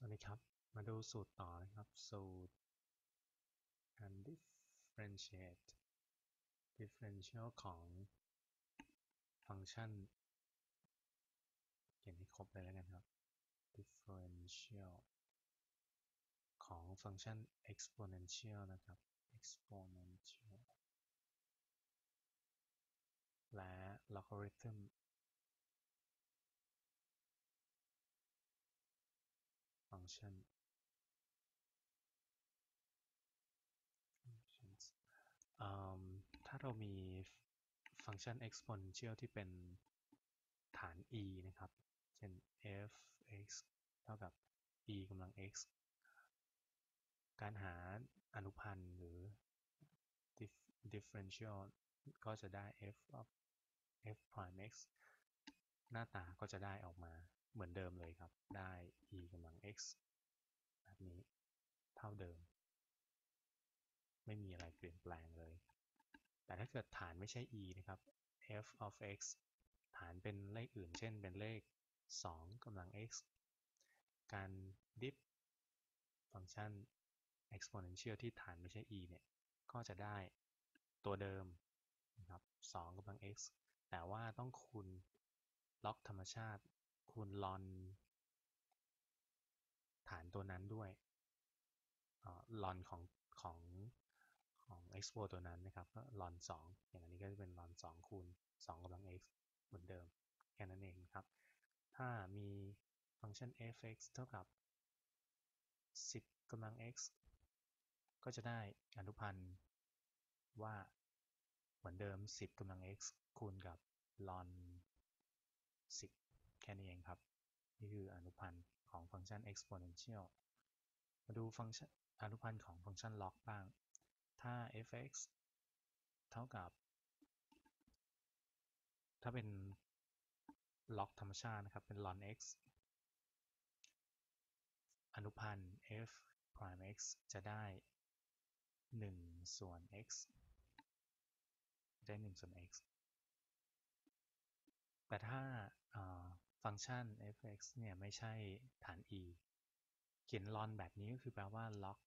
สวัสดีครับ มาดูสูตรต่อนะครับ สูตรการ differentiate differential ของฟังก์ชัน เขียนให้ครบเลยแล้วกันครับ differential ของฟังก์ชัน exponential นะครับ exponential และ logarithm ฟัน functions อืมถ้าเรามีฟังก์ชัน exponential ที่เป็นฐาน e นะครับ เช่น f x เท่ากับ e กำลัง x การหาอนุพันธ์หรือ differential ก็จะได้ f of f prime x หน้าตาก็จะได้ออกมา เหมือนเดิมเลยครับ ได้ e กำลัง x แบบนี้เท่าเดิม ไม่มีอะไรเปลี่ยนแปลงเลย แต่ถ้าเกิดฐานไม่ใช่ e นะครับ f of x ฐานเป็นเลขอื่น เช่น เป็นเลข 2กำลัง x การดิฟฟังก์ชัน exponential ที่ฐานไม่ใช่ e เนี่ย ก็จะได้ตัวเดิมนะครับ2กำลัง x แต่ว่าต้องคูณล็อกธรรมชาติ คูณลอนฐานตัวนั้นด้วยลอนของของของ expo ตัวนั้นนะครับก็ลอน2อย่างอันนี้ก็จะเป็นลอน2คูณ2กำลัง x เหมือนเดิมแค่นั้นเองครับ ถ้ามีฟังก์ชัน f(x) เท่ากับ 10กำลัง x ก็จะได้อนุพันธ์ว่าเหมือนเดิม 10กำลัง x คูณกับลอน 10 ค่นี้เองครับ นี่คืออนุพันธ์ของฟังก์ชัน exponential มาดูฟังก์ชันอนุพันธ์ของฟังก์ชัน log บ้าง ถ้า f(x) เท่ากับ ถ้าเป็น log ธรรมชาตินะครับ เป็น ln x อนุพันธ์ f prime x จะได้ 1 ส่วน x ได้ 1 ส่วน x แต่ถ้า ฟังก์ชัน f(x) เนี่ยไม่ใช่ฐาน e เขียน ln แบบนี้ก็คือแปลว่า log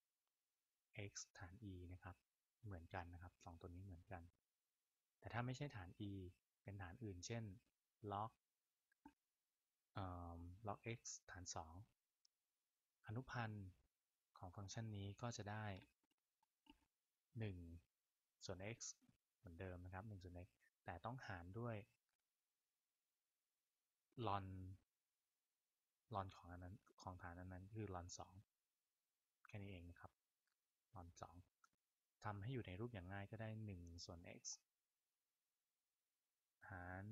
x ฐาน e นะครับ เหมือนกันนะครับสองตัวนี้เหมือนกัน แต่ถ้าไม่ใช่ฐาน e เป็นฐานอื่น เช่น log log x ฐาน 2 อนุพันธ์ของฟังก์ชันนี้ก็จะได้ 1 ส่วน x เหมือนเดิมนะครับ1ส่วน x แต่ต้องหารด้วย ลอน ลอนของอันนั้นของฐานอันนั้นคือลอน2แค่นี้เองนะครับลอน2ทำให้อยู่ในรูปอย่างง่ายก็ได้1ส่วน x หาร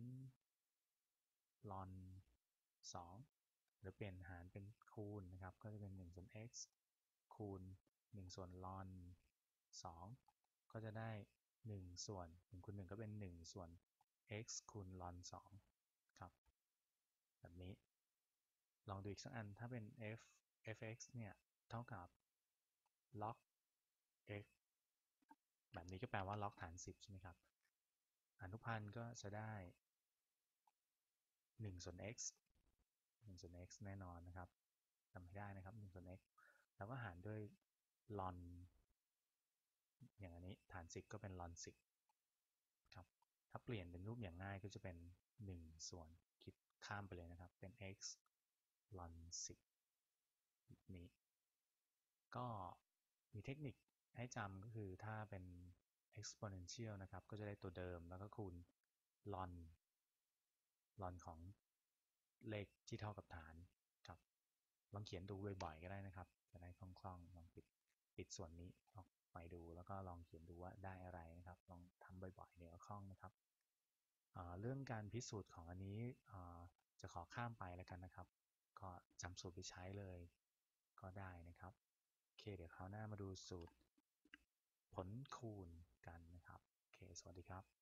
ลอน2หรือเปลี่ยนหารเป็นคูณนะครับ ก็จะเป็น1ส่วน x คูณ1ส่วนลอน2ก็จะได้ 1 ส่วน1คูณ1ก็เป็น 1 ส่วน x คูณลอน2ครับ แบบนี้ ลองดูอีกสักอันถ้าเป็น f fx เนี่ย เท่ากับ log x แบบนี้ก็แปลว่า log ฐาน 10 ใช่ไหมครับ อนุพันธ์ก็จะได้1ส่วน x 1ส่วน x แน่นอนนะครับจำไม่ได้นะครับ1ส่วน x แล้วก็หารด้วย ln อย่างอันนี้ฐาน 10 ก็เป็น ln 10 ครับ ถ้าเปลี่ยนเป็นรูปอย่างง่ายก็จะเป็น 1 ส่วน ข้ามไปเลยนะครับ เป็น x ln 10นี้ ก็มีเทคนิคให้จำก็คือถ้าเป็น exponential นะครับ ก็จะได้ตัวเดิมแล้วก็คูณ ln ln ของเลขที่เท่ากับฐานครับลองเขียนดูบ่อยๆก็ได้นะครับ จะได้คล่องๆลองปิดปิดส่วนนี้ออกไปดูแล้วก็ลองเขียนดูว่าได้อะไรนะครับ ลองทำบ่อยๆเดี๋ยวคล่องนะครับเรื่องการพิสูจน์ของอันนี้จะขอข้ามไปแล้วกันนะครับ ก็จำสูตรไปใช้เลย ก็ได้นะครับโอเคเดี๋ยวคราวหน้ามาดูสูตรผลคูณกันนะครับโอเคสวัสดีครับ